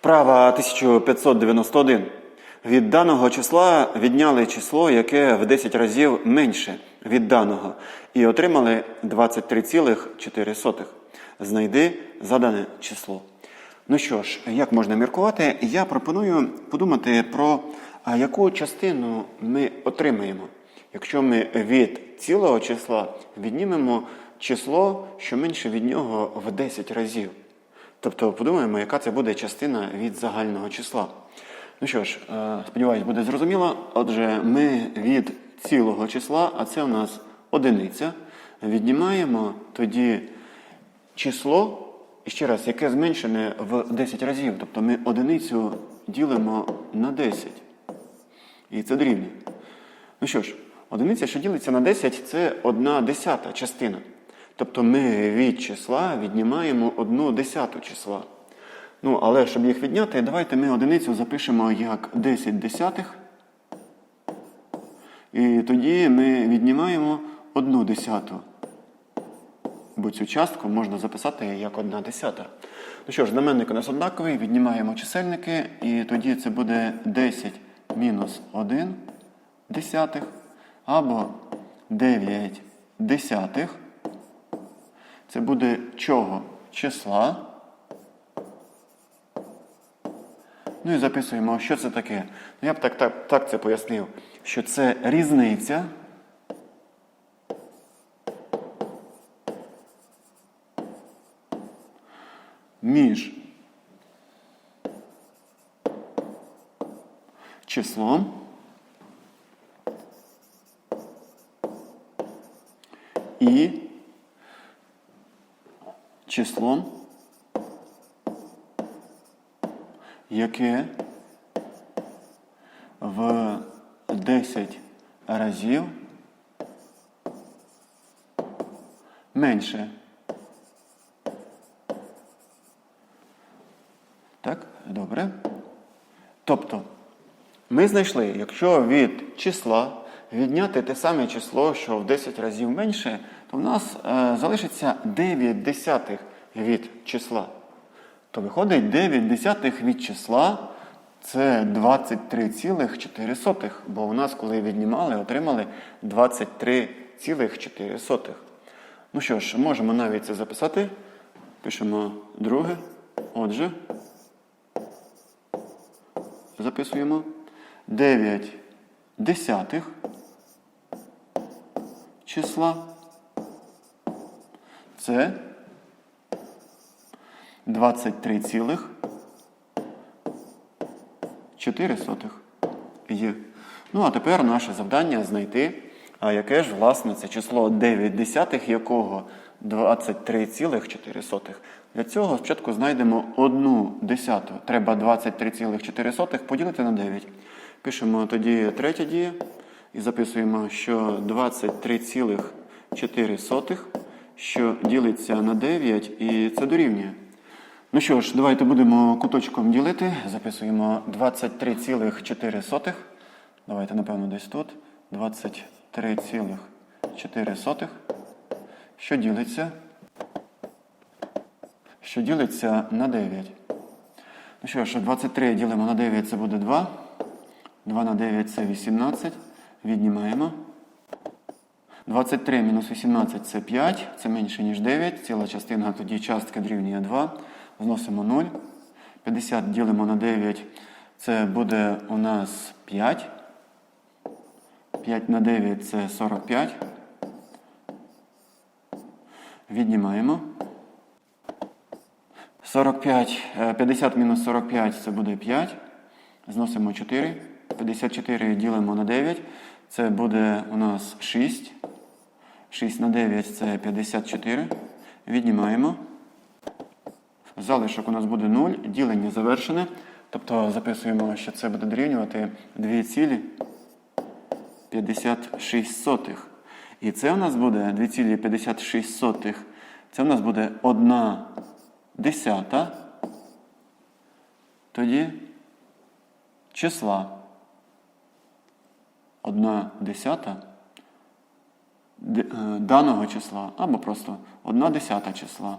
Вправа 1591. Від даного числа відняли число, яке в 10 разів менше від даного, і отримали 23,4. Знайди задане число. Ну що ж, як можна міркувати? Я пропоную подумати про яку частину ми отримаємо, якщо ми від цілого числа віднімемо число, що менше від нього в 10 разів. Тобто подумаємо, яка це буде частина від загального числа. Ну що ж, е, сподіваюсь, буде зрозуміло. Отже, ми від цілого числа, а це у нас одиниця, віднімаємо тоді число, ще раз, яке зменшене в 10 разів. Тобто ми одиницю ділимо на 10. І це дорівнює. Ну що ж, одиниця, що ділиться на 10, це одна десята частина. Тобто ми від числа віднімаємо одну десяту числа. Ну, але щоб їх відняти, давайте ми одиницю запишемо як 10 десятих. І тоді ми віднімаємо одну десяту. Бо цю частку можна записати як одна десята. Ну що ж, знаменник у нас однаковий, віднімаємо чисельники, і тоді це буде 10 мінус 1 десятих, або 9 десятих. Це буде чого? Числа. Ну і записуємо, що це таке. Ну, я б так, так, так це пояснив, що це різниця. Між числом і числом, яке в 10 разів менше. Так, добре. Тобто, ми знайшли, якщо від числа відняти те саме число, що в 10 разів менше, то в нас е, залишиться 9 десятих від числа. То виходить 9 десятих від числа це 23,4. Бо у нас, коли віднімали, отримали 23,4. Ну що ж, можемо навіть це записати. Пишемо друге. Отже, записуємо 9 десятих числа. Це 23,4 є. Ну, а тепер наше завдання знайти, а яке ж, власне, це число 9 десятих, якого 23,4. Для цього спочатку знайдемо одну десяту. Треба 23,4 поділити на 9. Пишемо тоді третя дія і записуємо, що 23,4, що ділиться на 9, і це дорівнює. Ну що ж, давайте будемо куточком ділити. Записуємо 23,4. Давайте, напевно, десь тут. 23,4. Що ділиться? Що ділиться на 9. Ну що ж, 23 ділимо на 9, це буде 2. 2 на 9 це 18. Віднімаємо. 23 мінус 18 це 5, це менше, ніж 9. Ціла частина тоді частка дорівнює 2. Зносимо 0. 50 ділимо на 9. Це буде у нас 5. 5 на 9 це 45. Віднімаємо. 45, е, 50 мінус 45 це буде 5. Зносимо 4. 54 ділимо на 9. Це буде у нас 6. 6 на 9 це 54. Віднімаємо. Залишок у нас буде 0. Ділення завершене. Тобто записуємо, що це буде дорівнювати 2,56. І це у нас буде 2,56. Це у нас буде 1 десята. Тоді числа. 1 десята е, даного числа, або просто 1 десята числа.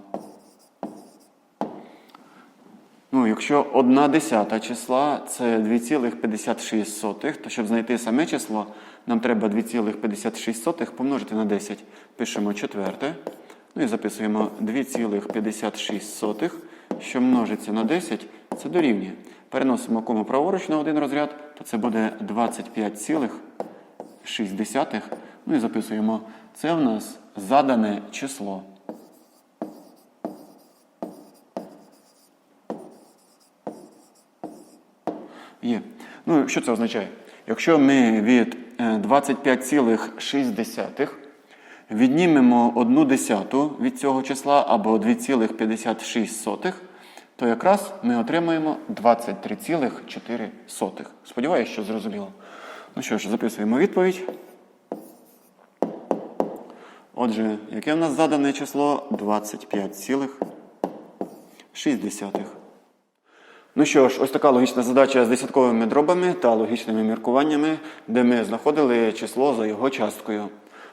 Ну, якщо одна десята числа це 2,56, то щоб знайти саме число, нам треба 2,56 помножити на 10. Пишемо четверте. Ну і записуємо 2,56, що множиться на 10, це дорівнює. Переносимо кому праворуч на один розряд, то це буде 25,6. Ну і записуємо, це в нас задане число. Є. Ну, що це означає? Якщо ми від е, 25,6 віднімемо 1 десяту від цього числа або 2,56, то якраз ми отримаємо 23,4. Сподіваюся, що зрозуміло. Ну що ж, записуємо відповідь. Отже, яке в нас задане число? 25,6. Ну що ж, ось така логічна задача з десятковими дробами та логічними міркуваннями, де ми знаходили число за його часткою.